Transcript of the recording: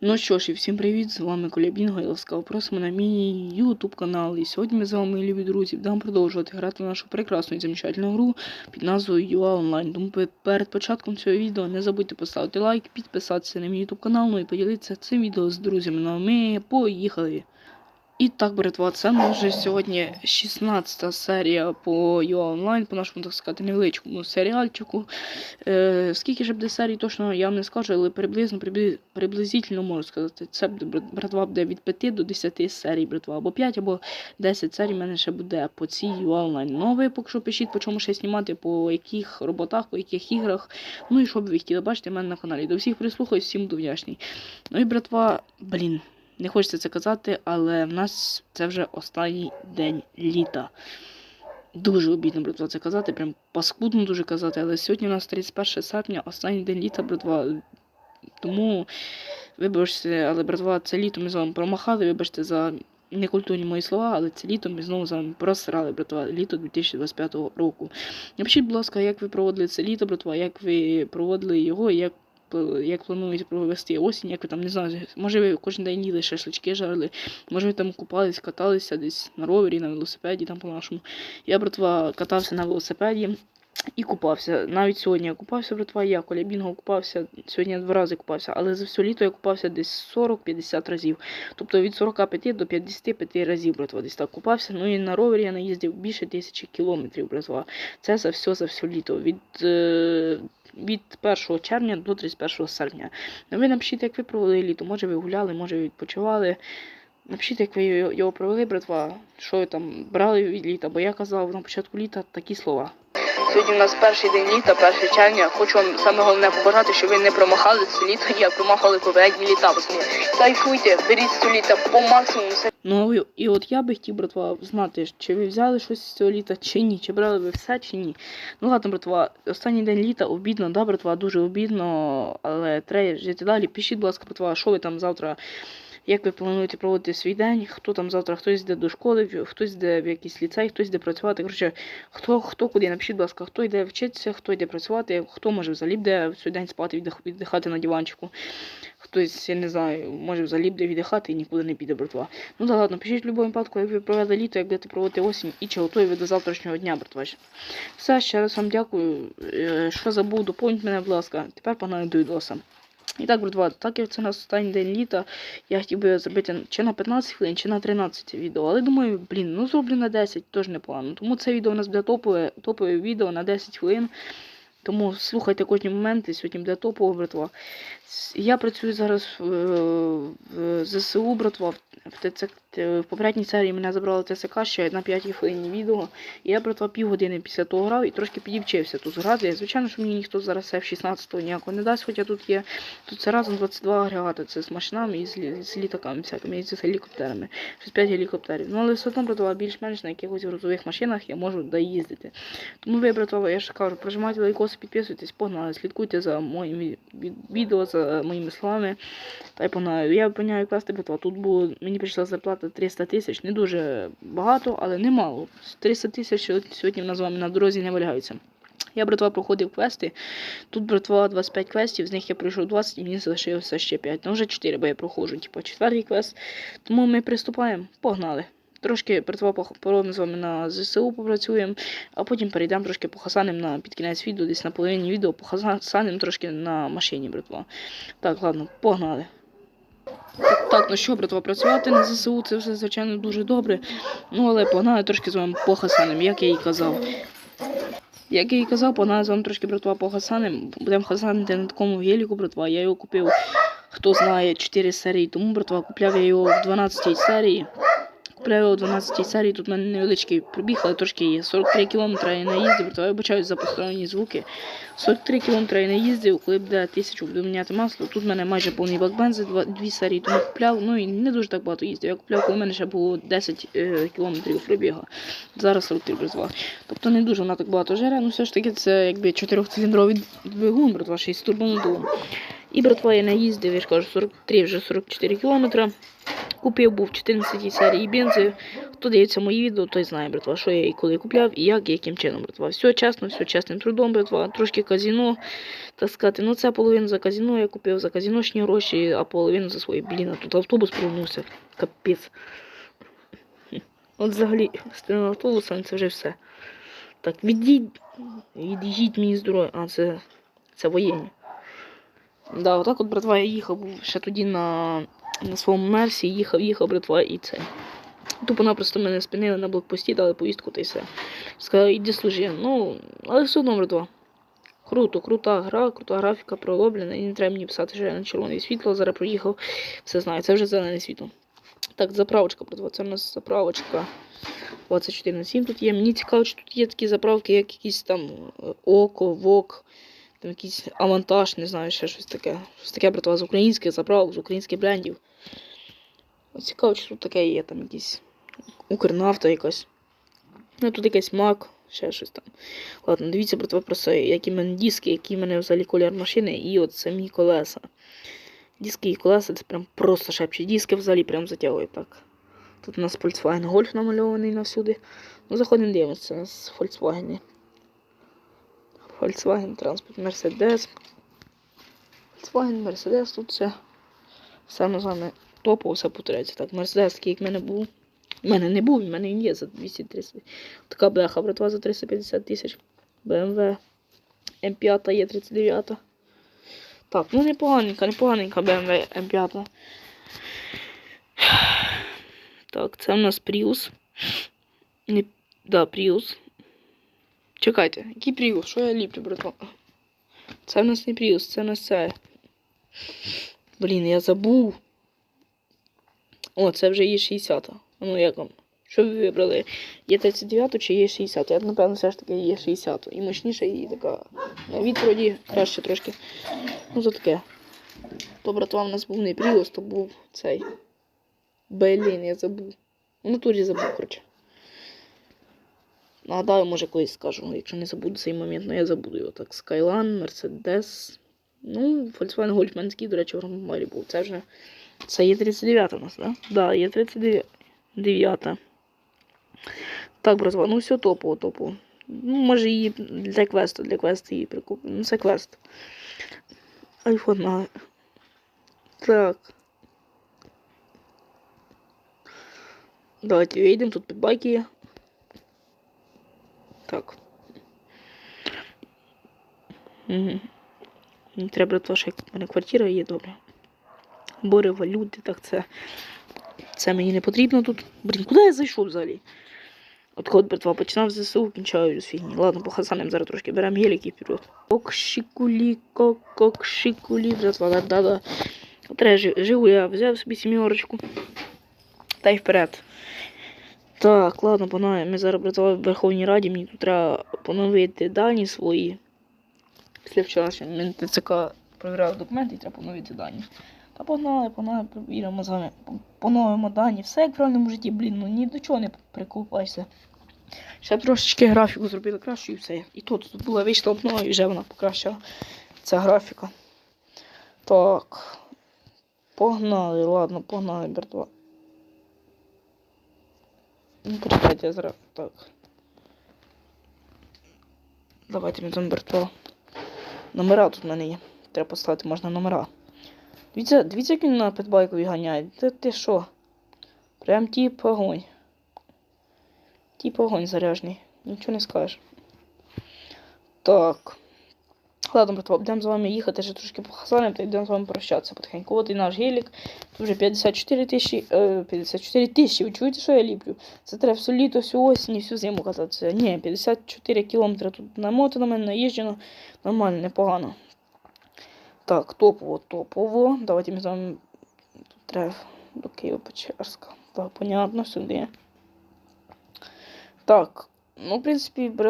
Ну що ж, і всім привіт! З вами Коля Бінго і ласкаво просимо на мій YouTube канал. І сьогодні ми з вами, любі друзі, будемо продовжувати грати нашу прекрасну і замечательну гру під назвою UA Online. Тому перед початком цього відео не забудьте поставити лайк, підписатися на мій YouTube канал, ну і поділитися цим відео з друзями. Ну а ми поїхали! І так, братва, це ми вже сьогодні 16 серія по UA Online, по нашому, так сказати, невеличкому серіальчику. Е, скільки ж буде серій, точно я вам не скажу, але приблизно прибли- приблизительно можу сказати. Це буде братва буде від 5 до 10 серій, братва, або 5, або 10 серій в мене ще буде по цій UA Online. Ну, а ви поки що пишіть, по чому ще знімати, по яких роботах, по яких іграх. Ну і що б ви хотіли бачити в мене на каналі. До всіх прислухаюсь, всім буду вдячний. Ну і братва, блін. Не хочеться це казати, але в нас це вже останній день літа. Дуже обідно, братва, це казати, прям паскудно дуже казати, але сьогодні у нас 31 серпня, останній день літа, братва. Тому, вибачте, але братва, це літо ми з вами промахали, вибачте за некультурні мої слова, але це літо ми знову з вами просрали, братва, літо 2025 року. Напишіть, будь ласка, як ви проводили це літо, братва, як ви проводили його, як як плануєте провести осінь, як ви там не знаю, може ви кожен день їли шашлички жарили, може ви там купались, каталися десь на ровері, на велосипеді, там по-нашому. Я, братва, катався на велосипеді і купався. Навіть сьогодні я купався, братва, я Коля Бінго купався, сьогодні я два рази купався, але за все літо я купався десь 40-50 разів. Тобто від 45 до 55 разів, братва, десь так купався. Ну і на ровері я наїздив більше тисячі кілометрів, братва. Це за все, за все літо. Від, е, від 1 червня до 31 серпня. Ну, Ви напишіть, як ви провели літо. Може ви гуляли, може ви відпочивали. Напишіть, як ви його провели, братва, що ви там брали від літа, бо я казав на початку літа такі слова. Сьогодні у нас перший день літа, 1 червня. Хочу вам саме головне побажати, щоб ви не промахали це літо, як промахали попередні літа. пацани. Кайфуйте, беріть цього літа по максимуму. Ну і от я би хотів, братва, знати, чи ви взяли щось з цього літа, чи ні, чи брали ви все, чи ні. Ну ладно, братва, останній день літа обідно, да, братва, дуже обідно, але треба жити далі. Пишіть, будь ласка, братва, що ви там завтра. Як ви плануєте проводити свій день? Хто там завтра хтось йде до школи, хтось йде в якийсь ліцей, хтось йде працювати. Коротше, хто хто куди напишіть, будь ласка, хто йде вчитися, хто йде працювати, хто може взагалі в цей день спати, віддих- віддихати на диванчику. Хтось, я не знаю, може взагалі буде віддихати і нікуди не піде, братва. Ну да ладно, пишіть в будь-якому випадку, як ви провели літо, як будете проводити осінь і чи готові ви до завтрашнього дня, братва. Все, ще раз вам дякую. Е, Що забув, доповніть мене, будь ласка. Тепер погнали до відоса. І так, братва, так як це нас останній день літа, я хотів би зробити чи на 15 хвилин, чи на 13 відео. Але думаю, блін, ну зроблю на 10, теж непогано. Тому це відео у нас буде топове, топове відео на 10 хвилин. Тому слухайте кожні моменти, сьогодні буде топово, братва. Я працюю зараз в, в ЗСУ, братва. В, в попередній серії мене забрали ТСК ще на 5 хвилині відео. І я, братва, півгодини після того грав і трошки підівчився тут грати. Звичайно, що мені ніхто зараз F-16 ніякого не дасть, хоча тут є тут це разом 22 агрегати. Це з машинами і з, з літаками всякими, і з гелікоптерами. Щось 5 гелікоптерів. Ну але все одно, братва, більш-менш на якихось грузових машинах я можу доїздити. Тому ви, братва, я ж кажу, прожимайте лайкоси, підписуйтесь, погнали, слідкуйте за моїм ві- ві- відео, за моїми словами. Та й погнали. Я виповняю квести, братва. Тут було, мені прийшла зарплата 300 тисяч, не дуже багато, але немало. 300 тисяч сьогодні в нас з вами на дорозі не валяються. Я, братва, проходив квести. Тут, братва, 25 квестів, з них я пройшов 20 і мені залишилося ще 5. Ну, вже 4, бо я проходжу, типу, четвертий квест. Тому ми приступаємо. Погнали. Трошки братва поробимо з вами на ЗСУ попрацюємо, а потім перейдемо трошки похасанем на під кінець відео, десь на половині відео похасанем трошки на машині, братва. Так, ладно, погнали. Так, ну що, братва, працювати на ЗСУ це все, звичайно, дуже добре. Ну, але погнали трошки з вами по хасанам, як я і казав. Як я і казав, погнали з вами трошки, братва, по хасанам. Будемо хасанити на такому геліку, братва. Я його купив, хто знає, 4 серії тому, братва. Купляв я його в 12 серії. В 12 серії, тут мене невеличкий пробіг, але трошки є. 43 кілометри я наїздив, братва, я вибачаюсь за посторонні звуки. 43 кілометри я наїздив, коли буде 1000 буду міняти масло. Тут в мене майже повний бак бензи, дві серії тому купляв. Ну і не дуже так багато їздив. Я купляв, коли в мене ще було 10 е, кілометрів пробігу. Зараз 43 братва. Тобто не дуже вона так багато жере, ну все ж таки це якби 4-циліндровий двигун, братва, ще й з турбонадувом. І братва я наїздив, я ж кажу, 43, вже 44 кілометри. Купив був 14 серії бензи. Хто дивиться мої відео, той знає, братва, що я і коли купляв, і як, і яким чином, братва. Все чесно, все чесним трудом, братва. Трошки казіно, так сказати. Ну, це половину за казіно я купив за казіношні гроші, а половину за свої. Блін, а тут автобус повернувся. Капець. От взагалі, спина автобусом це вже все. Так, відійдіть, від'їдіть мені здоров'я. А, це, це воєнні. Да, отак от, братва, я їхав ще тоді на, на своєму мерсі, їхав, їхав, братва, і це. Тупо-напросто мене спинили на блокпості, дали поїздку та й все. Сказали, іди служи. Ну, але все одно, братва. Круто, крута гра, крута графіка пророблена. І не треба мені писати, що я на червоне світло, зараз проїхав. Все знаю, це вже зелене світло. Так, заправочка, братва, це в нас заправочка 24 на 7 тут є. Мені цікаво, чи тут є такі заправки, як якісь там е, Око, Вок, там якийсь авантаж, не знаю, ще щось таке. Щось таке, братва, з українських заправок, з українських брендів. От Цікаво, чи тут таке є, там якісь Укрнафта якась. Ну тут якийсь мак, ще щось там. Ладно, дивіться, братва, просто які в мене диски, які в мене взагалі колір машини, і от самі колеса. Диски і колеса це прям просто шепчі. Диски взагалі прям затягують так. Тут у нас Volkswagen Golf намальований навсюди. Ну, заходимо дивимося, нас Volkswagen. Volkswagen транспорт, Mercedes. Volkswagen, Mercedes, тут все. Саме саме топово все повторяється. Так, Mercedes, такий як в мене був. У мене не був, в мене він є за 230. Така бляха, братва, за 350 тисяч. BMW М5 є 39. Так, ну непоганенька, непоганенька BMW М5. Так, це у нас Prius. Не... Да, Prius. Чекайте, який Prius? Що я ліплю, братва? Це в нас не Prius, це в нас це. Блін, я забув. О, це вже є 60. Ну як вам? Що ви вибрали? Є 39 чи є 60? Я, напевно, все ж таки є 60. І мощніша, і така. На від вроді краще трошки. Ну, то таке. То, братва, в нас був не Prius, то був цей. Блін, я забув. В натурі забув, коротше. Нагадаю, може колись скажу, якщо не забуду цей момент, ну я забуду його так. Skyline, Mercedes. Ну, Volkswagen Golf в до речі, в Громарі був. Це вже. Це є 39 у нас, так? Да? Да, є 39. Так, братва, ну все топово, топово. Ну, може її для квесту, для квесту її прикуплю. Ну, це квест. Айфон на. Так. Давайте вийдемо, тут підбайки є. Так. Угу. Треба, братва, що як в мене квартира є, добре. Бори, валюти, так це. Це мені не потрібно тут. Блін, куди я зайшов взагалі? От коли братва починав з ЗСУ, кінчаю з фігні. Ладно, по хасанам зараз трошки беремо гелік і вперед. Кок-шикулі, кок-кок-шикулі, братва, да-да-да. Треба живу, я взяв собі сімерочку. Та й вперед. Так, ладно, панове, ми зараз братва в Верховній Раді, мені тут треба поновити дані свої. Після вчорашнього мене ТЦК провіряв документи і треба поновити дані. Та погнали, погнали, провіримо з вами, поновимо дані. Все як в реальному житті, блін, ну ні до чого не прикупайся. Ще трошечки графіку зробили краще і все. І тут, тут була вийшла окно і вже вона покращила. Ця графіка. Так. Погнали, ладно, погнали, братва. Ну, почекайте, я зараз. Так. Давайте там братва. Номера тут в мене є. Треба поставити можна номера. Дивіться, дивіться, як він на підбайкові ганяє. Ти, ти що? Прям тіп огонь. Тіп огонь заряжний. Нічого не скажеш. Так. Ладно, братва, будемо з вами їхати ще трошки по Хасанам, та йдемо з вами прощатися потихеньку. От і наш гелік. Тут вже 54 тисячі. Е, 54 тисячі. Ви чуєте, що я ліплю? Це треба все літо, всю осінь і всю зиму кататися. Ні, 54 кілометри тут намотано на мене наїжджено. Нормально, непогано. Так, топово, топово. Давайте ми з вами тут треба до Києва-Печерська. Так, понятно, сюди. Так, ну, в принципі,